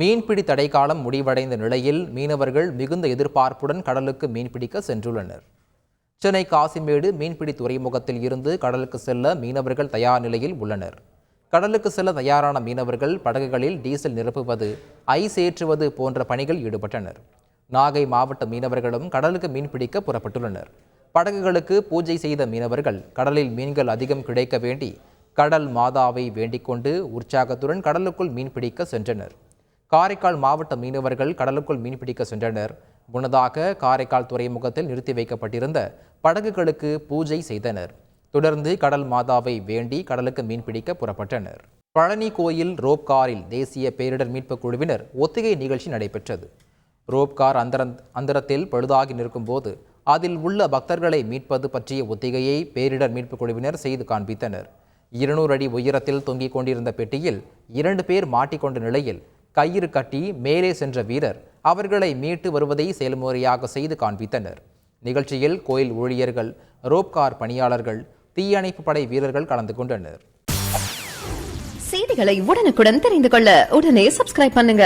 மீன்பிடி தடைக்காலம் முடிவடைந்த நிலையில் மீனவர்கள் மிகுந்த எதிர்பார்ப்புடன் கடலுக்கு மீன்பிடிக்க சென்றுள்ளனர். சென்னை காசிமேடு மீன்பிடி துறைமுகத்தில் இருந்து கடலுக்கு செல்ல மீனவர்கள் தயார் நிலையில் உள்ளனர். கடலுக்கு செல்ல தயாரான மீனவர்கள் படகுகளில் டீசல் நிரப்புவது ஐஸ் ஏற்றுவது போன்ற பணிகள் ஈடுபட்டனர். நாகை மாவட்ட மீனவர்களும் கடலுக்கு மீன்பிடிக்க புறப்பட்டுள்ளனர். படகுகளுக்கு பூஜை செய்த மீனவர்கள் கடலில் மீன்கள் அதிகம் கிடைக்க வேண்டி கடல் மாதாவை வேண்டிக் கொண்டு உற்சாகத்துடன் கடலுக்குள் மீன்பிடிக்க சென்றனர். காரைக்கால் மாவட்ட மீனவர்கள் கடலுக்குள் மீன்பிடிக்க சென்றனர். முன்னதாக காரைக்கால் துறைமுகத்தில் நிறுத்தி வைக்கப்பட்டிருந்த படகுகளுக்கு பூஜை செய்தனர். தொடர்ந்து கடல் மாதாவை வேண்டி கடலுக்கு மீன்பிடிக்க புறப்பட்டனர். பழனி கோயில் ரோப் காரில் தேசிய பேரிடர் மீட்புக் குழுவினர் ஒத்திகை நிகழ்ச்சி நடைபெற்றது. ரோப் கார் அந்தரந் அந்தரத்தில் பழுதாகி நிற்கும்போது அதில் உள்ள பக்தர்களை மீட்பது பற்றிய ஒத்திகையை பேரிடர் மீட்புக் குழுவினர் செய்து காண்பித்தனர். இருநூறு அடி உயரத்தில் தொங்கிக் கொண்டிருந்த பெட்டியில் இரண்டு பேர் மாட்டிக்கொண்ட நிலையில் கயிறு கட்டி மேலே சென்ற வீரர் அவர்களை மீட்டு வருவதை செயல்முறையாக செய்து காண்பித்தனர். நிகழ்ச்சியில் கோயில் ஊழியர்கள் ரோப்கார் பணியாளர்கள் தீயணைப்பு படை வீரர்கள் கலந்து கொண்டனர். செய்திகளை உடனுக்குடன் தெரிந்து கொள்ள உடனே சப்ஸ்கிரைப் பண்ணுங்க.